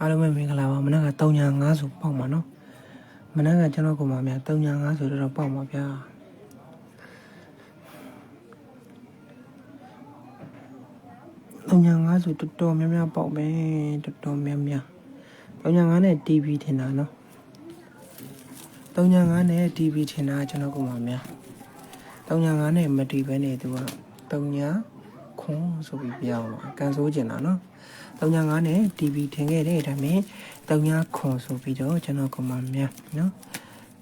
အားလုံးပဲမင်္ဂလာပါမနက်က305ဆိုပေါက်မှာနော်မနက်ကကျွန်တော်ကမှများ305ဆိုတော့ပေါက်မှာဗျာ305ဆိုတော်တော်များများပေါက်မယ်တော်တော်များများ305နဲ့ TV ထင်တာနော်305နဲ့ TV ထင်တာကျွန်တော်ကမှများ305နဲ့မတီးပဲနေသူက3 ခွန်ဆိုပြီးပြောင်းတော့ကန်ဆိုးကျင်တာနော်35နဲ့ TV ထင်ခဲ့တဲ့ဒါပေမဲ့39ခွန်ဆိုပြီးတော့ကျွန်တော်ကမှများနော်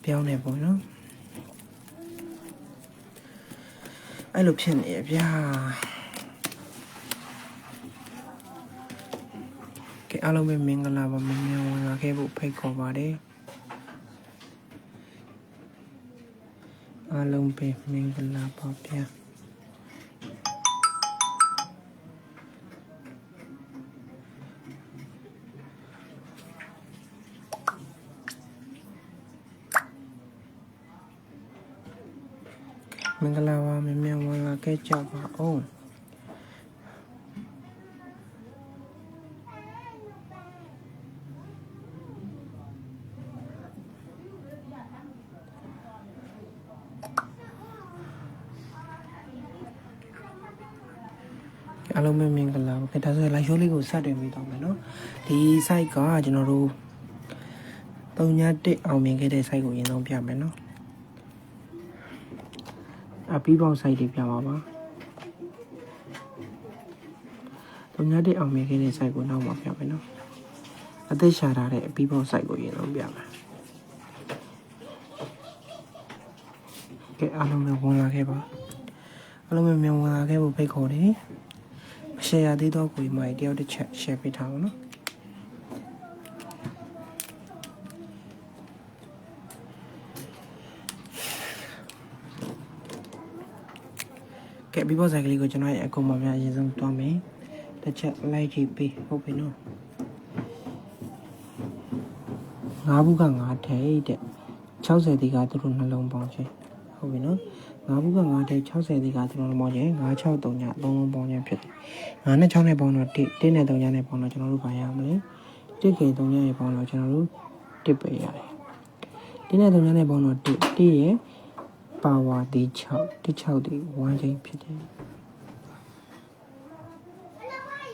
ပြောင်းနေပေါ့နော်အဲ့လိုဖြစ်နေရဗျာကဲအားလုံးပဲမင်္ဂလာပါမင်္ဂလာဝင်လာခဲ့ဖို့ဖိတ်ခေါ်ပါတယ်အားလုံးပဲမင်္ဂလာပါဗျာ မင်္ဂလာပါမြင်မြန်ဝင်လာခဲ့ကြပါအောင်အားလုံးပဲမင်္ဂလာပါခင်ဗျာဒါဆိုရင် live show လေးကိုစတင်ပြီးတော့မယ်နော်ဒီ site ကကျွန်တော်တို့3ည1အောင်မြင်ခဲ့တဲ့ site ကိုအရင်ဆုံးပြမယ်နော် အပီးပေါက် site တွေပြပါပါ။တုံညာတဲ့အောင်မြင်ခဲ့တဲ့ site ကိုနောက်မှပြမယ်နော်။အသက်ရှာထားတဲ့အပီးပေါက် site ကိုရင်ဆုံးပြမယ်။ကဲအားလုံးပဲဝင်လာခဲ့ပါ။အားလုံးပဲမြန်ဝင်လာခဲ့ဖို့ဖိတ်ခေါ်တယ်။မ share ရသေးတော့ကိုမိုင်တယောက်တစ်ချက် share ပေးထားအောင်နော်။ ကဲပြီးပေါ်ဆိုင်ကလေးကိုကျွန်တော်ရဲ့အကုန်မများအရင်ဆုံးတွားမယ်တစ်ချက်လိုက်ကြည့်ပေးဟုတ်ပြီနော်ငါးဘူးကငါးထိတ်တဲ့60ဒီကသူတို့နှလုံးပေါင်းချင်းဟုတ်ပြီနော်ငါးဘူးကငါးထိတ်60ဒီကသူတို့နှလုံးပေါင်းချင်း963ည3လုံးပေါင်းချင်းဖြစ်တယ်ငါးနဲ့6နဲ့ပေါင်းတော့1 1နဲ့3ညနဲ့ပေါင်းတော့ကျွန်တော်တို့ဘာရမလဲ1ကေ3ညနဲ့ပေါင်းတော့ကျွန်တော်တို့1ပဲရတယ်1နဲ့3ညနဲ့ပေါင်းတော့1 1ရဲ့ ပါဝါဒီ6ဒီ6ဒီ1ချင်းဖြစ်တယ်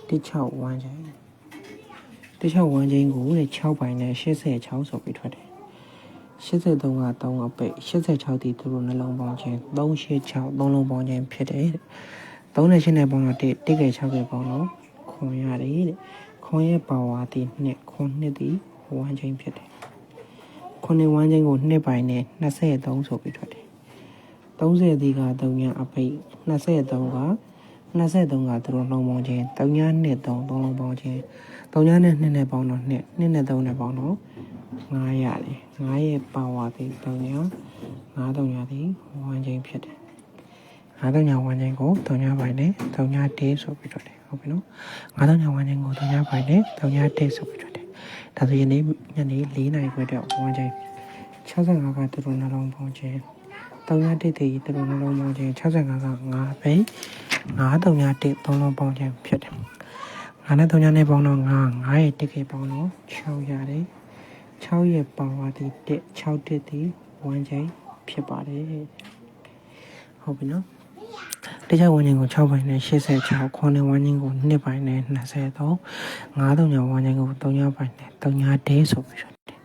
ဒီ6 1ချင်းဒီ6 1ချင်းကိုတဲ့6ပိုင်းနဲ့86ဆိုပြီးထွက်တယ်83က3အပိတ်86ဒီသူတို့နှလုံးပေါင်းခြင်း386 3လုံးပေါင်းခြင်းဖြစ်တယ်တဲ့3နဲ့8နဲ့ပေါင်းတော့1 1က6ကပေါင်းတော့ခွန်ရတယ်တဲ့ခွန်ရဲ့ပါဝါဒီ2ခွန်2ဒီ1ချင်းဖြစ်တယ်ခွန်နဲ့1ချင်းကို2ပိုင်းနဲ့23ဆိုပြီးထွက်တယ် 30ဒီက3ညအပိတ်23က23ကသူတို့နှုံပေါင်းခြင်း3ညနဲ့3 3လုံးပေါင်းခြင်း3ညနဲ့2နဲ့ပေါင်းတော့2 2နဲ့3နဲ့ပေါင်းတော့9ရတယ်9ရဲ့ပါဝါသည်3ည9 3ညသည်1ချင်းဖြစ်တယ်9 3ည1ချင်းကို3ညပိုင်းနဲ့3ညတေးဆိုပြီးတော့တယ်ဟုတ်ပြီနော်9 3ည1ချင်းကို3ညပိုင်းနဲ့3ညတေးဆိုပြီးတော့တယ်ဒါဆိုရင်နေ့ညနေ4နာရီခွဲတော့1ချင်း65ကသူတို့နှလုံးပေါင်းခြင်း 3ညတေးတေးသူတို့နှလုံးပေါင်းခြင်း65က9ပဲ9 3ညတေး3လုံးပေါင်းခြင်းဖြစ်တယ်ငါနဲ့3ညနဲ့ပေါင်းတော့9 9ရဲ့တစ်ခေပေါင်းတော့6ရတယ်6ရဲ့ပါဝါဒီ1 6တစ်ဒီ1ချိန်ဖြစ်ပါတယ်ဟုတ်ပြီနော်တခြားဝန်ချင်းကို6ပိုင်းနဲ့86ခွန်နဲ့ဝန်ချင်းကို2ပိုင်းနဲ့23 9 3ညဝန်ချင်းကို3ညပိုင်းနဲ့3ညဒဲဆိုပြီးတော့တယ်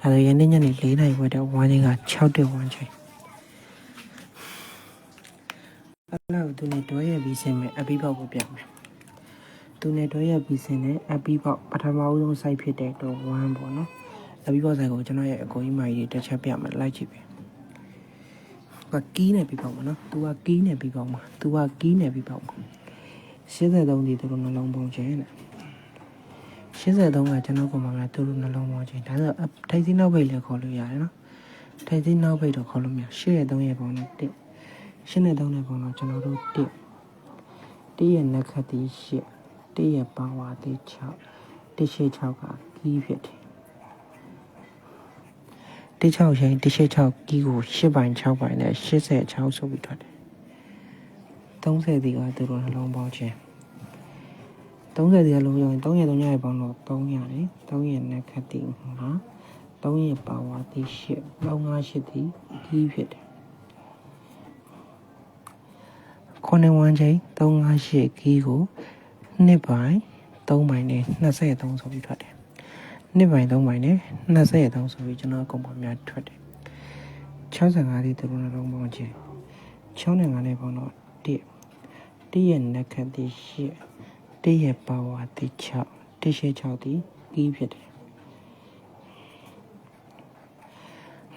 ဒါဆိုယနေ့ညနေ4နာရီဝက်တဲ့ဝန်ချင်းက6တဲ့ဝန်ချင်း အဲ့လောက်သူနဲ့တွဲရပြီးစင်မယ်အပြီးပေါက်ကိုပြမယ်သူနဲ့တွဲရပြီးစင်နဲ့အပြီးပေါက်ပထမဦးဆုံး site ဖြစ်တဲ့တော့1ပေါ့နော်အပြီးပေါက် site ကိုကျွန်တော်ရဲ့အကိုကြီးမကြီးတစ်ချက်ပြမယ်လိုက်ကြည့်ပဲကကီးနဲ့ပြီးပေါက်မှာနော်။ तू ကကီးနဲ့ပြီးပေါက်မှာ။ तू ကကီးနဲ့ပြီးပေါက်မှာ။83ဒီသူတို့နှလုံးပေါင်းခြင်းနဲ့83ကကျွန်တော်ကမှငါသူတို့နှလုံးပေါင်းခြင်းဒါဆိုထိုင်စီနောက်ဘိတ်လည်းခေါ်လို့ရတယ်နော်။ထိုင်စီနောက်ဘိတ်တော့ခေါ်လို့မရ။8ရဲ့3ရဲ့ပေါင်းတော့1 8နဲ့3နဲ့ပေါင်းတော့ကျွန်တော်တို့1 1ရဲ့နက်ခတ်တီ8 1ရဲ့ပါဝါတီ6 1ရှိ6ကကီးဖြစ်တယ်တစ်6ချိန်တစ်ရှိ6ကီးကို10ပိုင်း6ပိုင်းနဲ့86ဆိုပြီးထွက်တယ်30ဒီကသူတို့နှလုံးပေါင်းခြင်း30ဒီကလုံးရောရင်3ရက်3ရက်ပေါင်းတော့3ရတယ်3ရက်နဲ့ခတ်တီမှာ3ရက်ပါဝါတီ8 358တီကြီးဖြစ်တယ် ခုနှစ်ဝန်းချိန်358ကြီးကိုနှစ်ပိုင်း3ပိုင်းနဲ့23ဆိုပြီးထွက်တယ်နှစ်ပိုင်း3ပိုင်းနဲ့23ဆိုပြီးကျွန်တော်ကုန်ပါများထွက်တယ်65တီသူတို့နှလုံးပေါင်းခြင်း6နဲ့9နဲ့ပေါင်းတော့1 1ရဲ့နက်ခတ်တီ8 1ရဲ့ပါဝါတီ6 1ရှိ6တီကြီးဖြစ်တယ်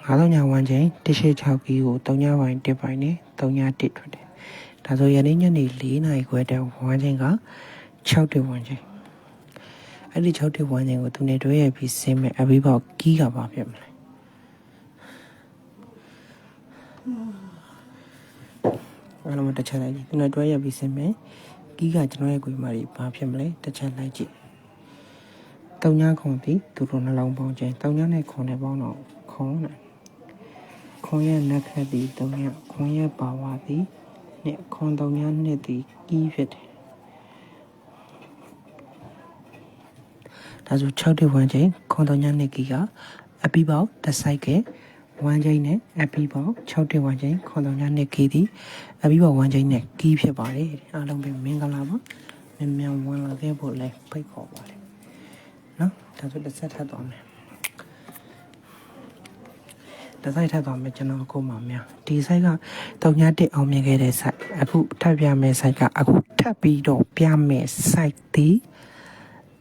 ငါးတော့ညာဝမ်းချိန်1ရှိ6ကြီးကို3ညပိုင်း1ပိုင်းနဲ့3ည1ထွက်တယ် ဒါဆိုယနေ့ညနေ4နာရီခွဲတဲ့ဝမ်းချိန်က6တဲ့ဝမ်းချိန်အဲ့ဒီ6တဲ့ဝမ်းချိန်ကိုသူနေတွဲရပြီးဆင်းမဲ့အဘိဘောက်ကြီးကပါဖြစ်မလဲအဲ့လိုမှတစ်ချက်လိုက်ကြည့်သူနေတွဲရပြီးဆင်းမဲ့ကြီးကကျွန်တော်ရဲ့ကိုယ်မာကြီးဘာဖြစ်မလဲတစ်ချက်လိုက်ကြည့်တုံညာခုံပြီးသူတို့နှလုံးပေါင်းခြင်းတုံညာနဲ့ခုံနဲ့ပေါင်းတော့ခုံနဲ့ခုံရဲ့နက်ခတ်ပြီးတုံညာခုံရဲ့ပါဝါသည် နဲ့ခုံတုံညာနှစ်သည်ကြီးဖြစ်တယ်ဒါဆို6တိဝမ်းချင်းခုံတုံညာနှစ်ကြီးကအပီပေါက်တစ်ဆိုင်ကဝမ်းချင်းနဲ့အပီပေါက်6တိဝမ်းချင်းခုံတုံညာနှစ်ကြီးသည်အပီပေါက်ဝမ်းချင်းနဲ့ကြီးဖြစ်ပါတယ်အားလုံးပဲမင်္ဂလာပါမြန်မြန်ဝင်လာခဲ့ဖို့လဲဖိတ်ခေါ်ပါတယ်နော်ဒါဆိုတစ်ဆက်ထပ်သွားမယ် ဒီ site ထပ်သွားမယ်ကျွန်တော်အခုမှများဒီ site ကတုံညာတစ်အောင်မြင်ခဲ့တဲ့ site အခုထပ်ပြမယ် site ကအခုထပ်ပြီးတော့ပြမယ် site ဒီ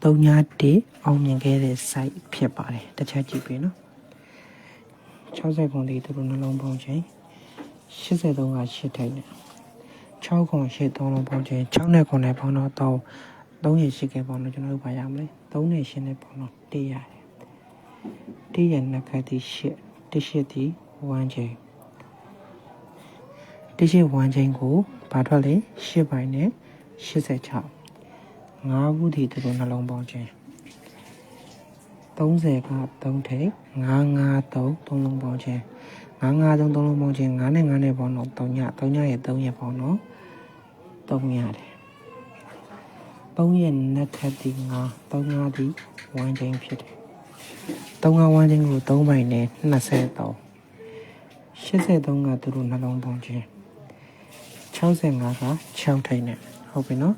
တုံညာတစ်အောင်မြင်ခဲ့တဲ့ site ဖြစ်ပါတယ်တစ်ချက်ကြည့်ပြီနော်60ခွန်ဒီသူတို့နှလုံးပေါင်းချိန်83က8ထိုင်နေ6ခွန်8သုံးလုံးပေါင်းချိန်6နဲ့ခွန်နဲ့ပေါင်းတော့3 3ရရှိခဲ့ပေါင်းတော့ကျွန်တော်တို့ဘာရမလဲ3နဲ့8နဲ့ပေါင်းတော့1ရတယ်1ရနှစ်ခတ်ဒီ8 တရှိသည်1ချိန်တရှိ1ချိန်ကိုဘာထွက်လဲ10ပိုင်းနဲ့86 5ခုဒီသူတို့နှလုံးပေါင်းခြင်း30က3ထိပ်953 3လုံးပေါင်းခြင်း953 3လုံးပေါင်းခြင်း9နဲ့9နဲ့ပေါင်းတော့3ည3ညရဲ့3ရက်ပေါင်းတော့3ရတယ်3ရက်နက်ခတ်ဒီ9 3 5ဒီ1ချိန်ဖြစ်တယ် 3ငါးဝန်းချင်းကို3ပိုင်နဲ့23 83ကသူတို့နှလုံးပေါင်းခြင်း65က6ထိပ်နဲ့ဟုတ်ပြီနော်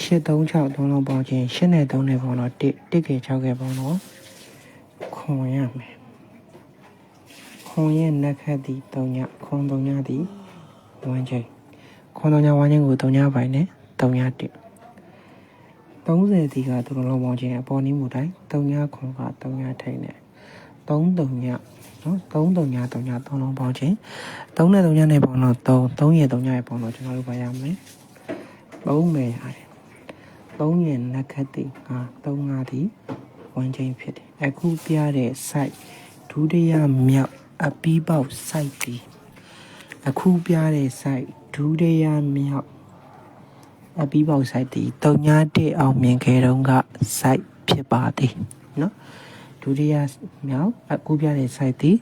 836 3လုံးပေါင်းခြင်း8နဲ့3နဲ့ပေါင်းတော့1 1က6ကပေါင်းတော့ခွန်ရမယ်ခွန်ရဲ့နက်ခတ်ဒီ3ညခွန်3ညဒီဝန်းချင်းခွန်3ညဝန်းချင်းကို3ညပိုင်နဲ့3ည1 30ဒီကသူတို့လုံးပေါင်းခြင်းအပေါ်နီးမှုတိုင်း3ညခွန်က3ညထိတ်နဲ့3 3ညနော်3 3ည3ည3လုံးပေါင်းခြင်း3နဲ့3ညနဲ့ပေါင်းတော့3 3ရဲ့3ညရဲ့ပေါင်းတော့ကျွန်တော်တို့ပါရမယ်3မယ်ရတယ်3ရဲ့နက်ခတ်တိက3 5ဒီဝန်းချင်းဖြစ်တယ်အခုပြတဲ့ site ဒုတိယမြောက်အပီးပေါက် site ဒီအခုပြတဲ့ site ဒုတိယမြောက် အပီးပေါက် site ဒီ3ည1အောင်မြင်ခဲ့တုန်းက site ဖြစ်ပါသည်နော်ဒုတိယမြောက်အခုပြတဲ့ site ဒီ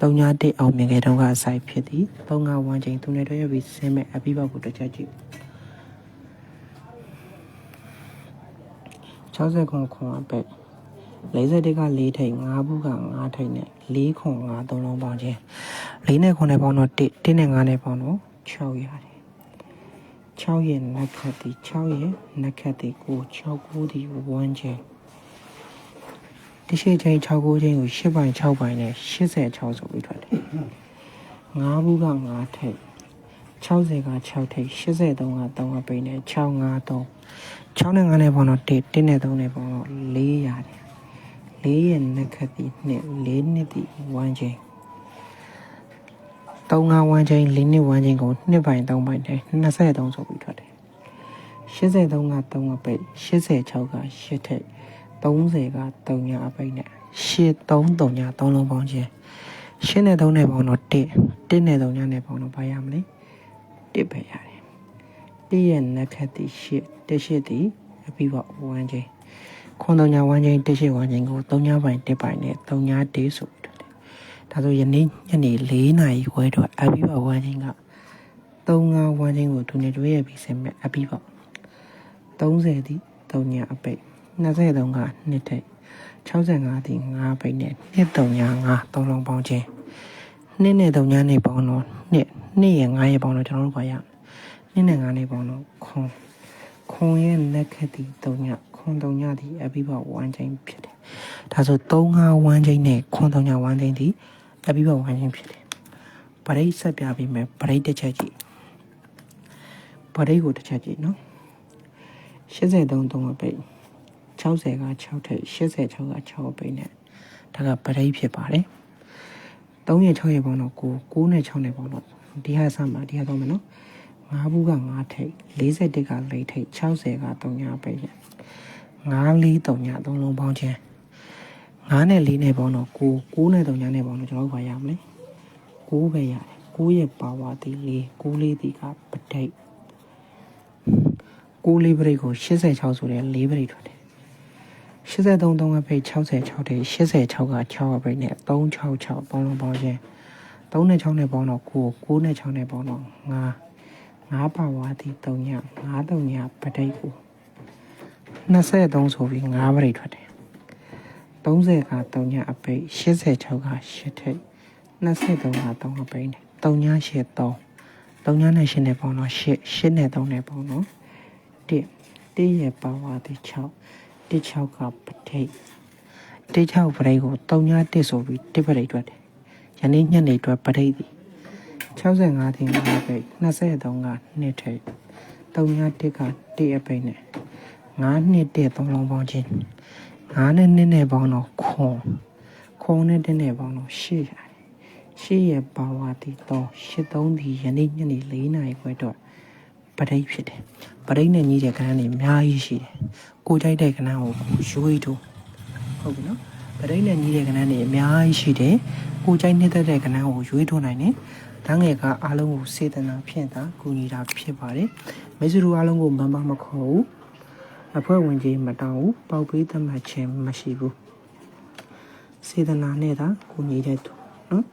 3ည1အောင်မြင်ခဲ့တုန်းက site ဖြစ်သည်351ချိန်သူနဲ့တွဲရပြီးဆင်းမဲ့အပီးပေါက်ကိုတစ်ချက်ကြည့်60ခွန်ခွန်အပဲ့41က4ထိပ်5ဘူးက5ထိပ်နဲ့4ခွန်5သုံးလုံးပေါင်းခြင်း4နဲ့ခွန်နဲ့ပေါင်းတော့1 1နဲ့5နဲ့ပေါင်းတော့6ရတယ် 6ရဲ့နက်ခတ်ဒီ6ရဲ့နက်ခတ်ဒီကို6ကိုဒီ1ချင်းတရှိချင်း6ကိုချင်းကို10ပိုင်း6ပိုင်းနဲ့86ဆိုပြီးထွက်တယ်5ဘူးက5ထိပ်60က6ထိပ်83က3ကပိန်းနဲ့653 6နဲ့9နဲ့ပေါင်းတော့1 1နဲ့3နဲ့ပေါင်းတော့4ရတယ်4ရဲ့နက်ခတ်ဒီနဲ့4နှစ်ဒီ1ချင်း 3 5 1ချင်း4နှစ်1ချင်းကို2ပိုင်း3ပိုင်းနဲ့23ဆိုပြီးထွက်တယ်83က3ကပိတ်86က8ထိပ်30က3ညာအပိတ်နဲ့83 3ညာ3လုံးပေါင်းခြင်းရှင်းနဲ့3နဲ့ပေါင်းတော့1 1နဲ့3ညာနဲ့ပေါင်းတော့ဘာရမလဲ1ပဲရတယ်1ရဲ့နက်ခတ်ဒီ8 1 8ဒီအပြီးပေါ့1ချင်းခွန်3ညာ1ချင်း1 8 1ချင်းကို3ညာပိုင်း1ပိုင်းနဲ့3ညာ1ဆိုပြီးထွက်တယ် ဒါဆိုယနေ့ညနေ4နာရီခွဲတော့အပြီးပေါ့1ချင်းက3 5 1ချင်းကိုသူနဲ့တွဲရပြီးစင်မဲ့အပြီးပေါ့30ဒီ3ညအပိတ်23ကနှစ်ထိတ်65ဒီ5ပိတ်နဲ့နှစ်3ည5သုံးလုံးပေါင်းခြင်းနှစ်နဲ့3ညနဲ့ပေါင်းတော့နှစ်နှစ်ရဲ့9ရဲ့ပေါင်းတော့ကျွန်တော်တို့ပါရနှစ်နဲ့9နဲ့ပေါင်းတော့ခွန်ခွန်ရဲ့လက်ခက်ဒီ3ညခွန်3ညဒီအပိပ1ချင်းဖြစ်တယ်ဒါဆို3 5 1ချင်းနဲ့ခွန်3ည1ချင်းဒီ အပိပ1ချင်းဖြစ်တယ်ပရိတ်ဆက်ပြပေးမယ်ပရိတ်တစ်ချက်ကြည့်ပရိတ်ကိုတစ်ချက်ကြည့်နော်83 3အပိတ်60က6ထိပ်86က6အပိတ်နဲ့ဒါကပရိတ်ဖြစ်ပါတယ်3ရက်6ရက်ပေါင်းတော့9 9နဲ့6နဲ့ပေါင်းတော့ဒီဟာစမှာဒီဟာတော့မယ်နော်5ဘူးက5ထိပ်41က4ထိပ်60က3ညအပိတ်နဲ့5 4 3ည3လုံးပေါင်းခြင်း 9နဲ့4နဲ့ပေါင်းတော့9 9နဲ့3ညနဲ့ပေါင်းတော့ကျွန်တော်တို့ဘာရမလဲ9ပဲရတယ်9ရဲ့ပါဝါဒီ4 9လေးဒီကပဋိတ်9လေးပဋိတ်ကို86ဆိုတဲ့4ပဋိတ်ထွက်တယ်83 3ကဖိတ်66တိ86က6ကဖိတ်နဲ့366ပေါင်းလုံးပေါင်းခြင်း3နဲ့6နဲ့ပေါင်းတော့9 9နဲ့6နဲ့ပေါင်းတော့9 9ပါဝါဒီ3ည9 3ညပဋိတ်ကို23ဆိုပြီး9ပဋိတ်ထွက်တယ် 30က3ညအပိတ်86က8ထိတ်23က3အပိတ်နဲ့3ည8 3 3ညနဲ့8နဲ့ပေါင်းတော့8 8နဲ့3နဲ့ပေါင်းတော့1 1ရဲ့ပါဝါဒီ6 16ကပထိတ်16ပထိတ်ကို3ည1ဆိုပြီး1ပထိတ်ထွက်တယ်ယနေ့ညနေအတွက်ပထိတ်သည်65ထင်းကပိတ်23က2ထိတ်3ည1က1အပိတ်နဲ့9နှစ်1 3လုံးပေါင်းခြင်း 9နဲ့2နဲ့ပေါင်းတော့ခွန်ခွန်နဲ့1နဲ့ပေါင်းတော့8ရတယ်ရှေ့ရဲ့ပါဝါတီတော့83ဒီယနေ့ညနေ4နာရီခွဲတော့ပရိတ်ဖြစ်တယ်ပရိတ်နဲ့ညီးတဲ့ကဏ္ဍတွေအများကြီးရှိတယ်ကိုကြိုက်တဲ့ကဏ္ဍကိုကိုရွေးထိုးဟုတ်ပြီနော်ပရိတ်နဲ့ညီးတဲ့ကဏ္ဍတွေအများကြီးရှိတယ်ကိုကြိုက်နေတဲ့တဲ့ကဏ္ဍကိုရွေးထိုးနိုင်တယ်တန်းငယ်ကအားလုံးကိုစေတနာဖြင့်သာကူညီတာဖြစ်ပါတယ်မိတ်ဆွေတို့အားလုံးကိုမမမခေါ်ဘူး အဖွဲ့ဝင်ကြီးမတောင်းဘူးပေါက်ပေးသတ်မှတ်ခြင်းမရှိဘူးစေတနာနဲ့သာကူညီတဲ့သူနော်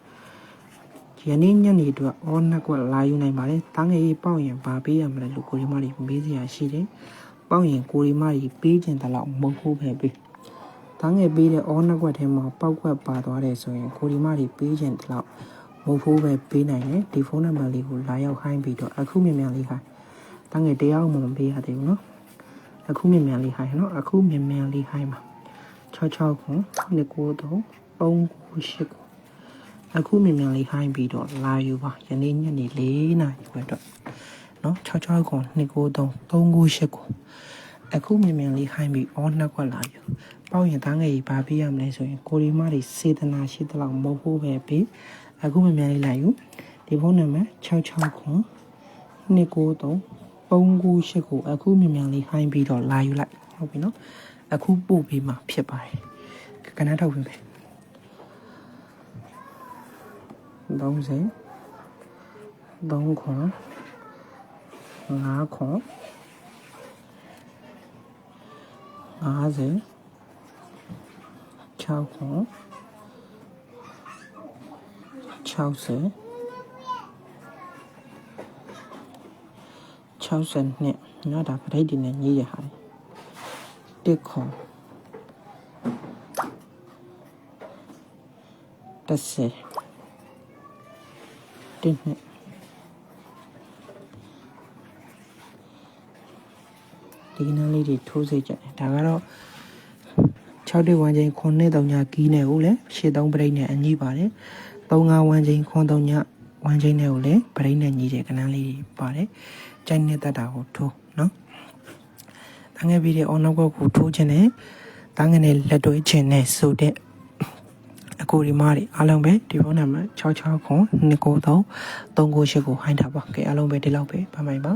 ယနေ့ညနေအတွက်အော်နှစ်ကွက်လာယူနိုင်ပါတယ်။တန်းငယ်ကြီးပေါက်ရင်ဗာပေးရမလဲလို့ကိုရီမကြီးမေးစရာရှိတယ်။ပေါက်ရင်ကိုရီမကြီးပေးခြင်းတလောက်မဟုတ်ဘူးပဲပေး။တန်းငယ်ပေးတဲ့အော်နှစ်ကွက်ထဲမှာပေါက်ကွက်ပါသွားတယ်ဆိုရင်ကိုရီမကြီးပေးခြင်းတလောက်မဟုတ်ဘူးပဲပေးနိုင်တယ်။ဒီဖုန်းနံပါတ်လေးကိုလာရောက်ခိုင်းပြီးတော့အခုမြန်မြန်လေးခိုင်း။တန်းငယ်တရားမှမပေးရသေးဘူးနော်။ အခုမြန်မြန်လေးခိုင်းနော်။အခုမြန်မြန်လေးခိုင်းပါ။66ခု2ကို3 3ကို8ကိုအခုမြန်မြန်လေးဟိုင်းပြီးတော့လာယူပါယနေ့ညနေ၄နာရီခွဲတော့နော်66ခွန်293 398ကိုအခုမြန်မြန်လေးဟိုင်းပြီးအော်နှစ်ခွက်လာယူပေါက်ရင်သားငယ်ကြီးဘာပေးရမလဲဆိုရင်ကိုရီမတွေစေတနာရှိသလောက်မဟုတ်ဘူးပဲပြီးအခုမြန်မြန်လေးလာယူဒီဖုန်းနံပါတ်66ခွန်293 398ကိုအခုမြန်မြန်လေးဟိုင်းပြီးတော့လာယူလိုက်ဟုတ်ပြီနော်အခုပို့ပြီးမှဖြစ်ပါတယ်ကနန်းထောက်ပြင်ပဲ30 3ခွန်5ခွန်50 6ခွန်60 60နှစ်เนาะဒါပရိတ်ဒီနဲ့ညီးရဟာတစ်ခွန်30တင်းနဲ့ဒီကနေ့လေးတွေထိုးစိတ်ကြတယ်ဒါကတော့6တိဝမ်းချင်းခွန်နဲ့3ညကီးနဲ့ကိုလည်းရှေ့3ပရိတ်နဲ့အညီပါတယ်3 5ဝမ်းချင်းခွန်3ညဝမ်းချင်းနဲ့ကိုလည်းပရိတ်နဲ့ညီတဲ့ကနန်းလေးတွေပါတယ် ကြိုက်နဲ့တက်တာကိုထိုးနော်တန်းငယ်ပြီးတဲ့ on နောက်ကိုထိုးခြင်းနဲ့တန်းငယ်နဲ့လက်တွဲခြင်းနဲ့ဆိုတဲ့အကိုဒီမတွေအားလုံးပဲဒီဖုန်းနံပါတ်66ခွန်293 398ကိုဟိုင်းတာပါကဲအားလုံးပဲဒီလောက်ပဲဖမ်းမိုင်ပါ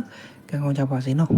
ကံကောင်းကြပါစေနော်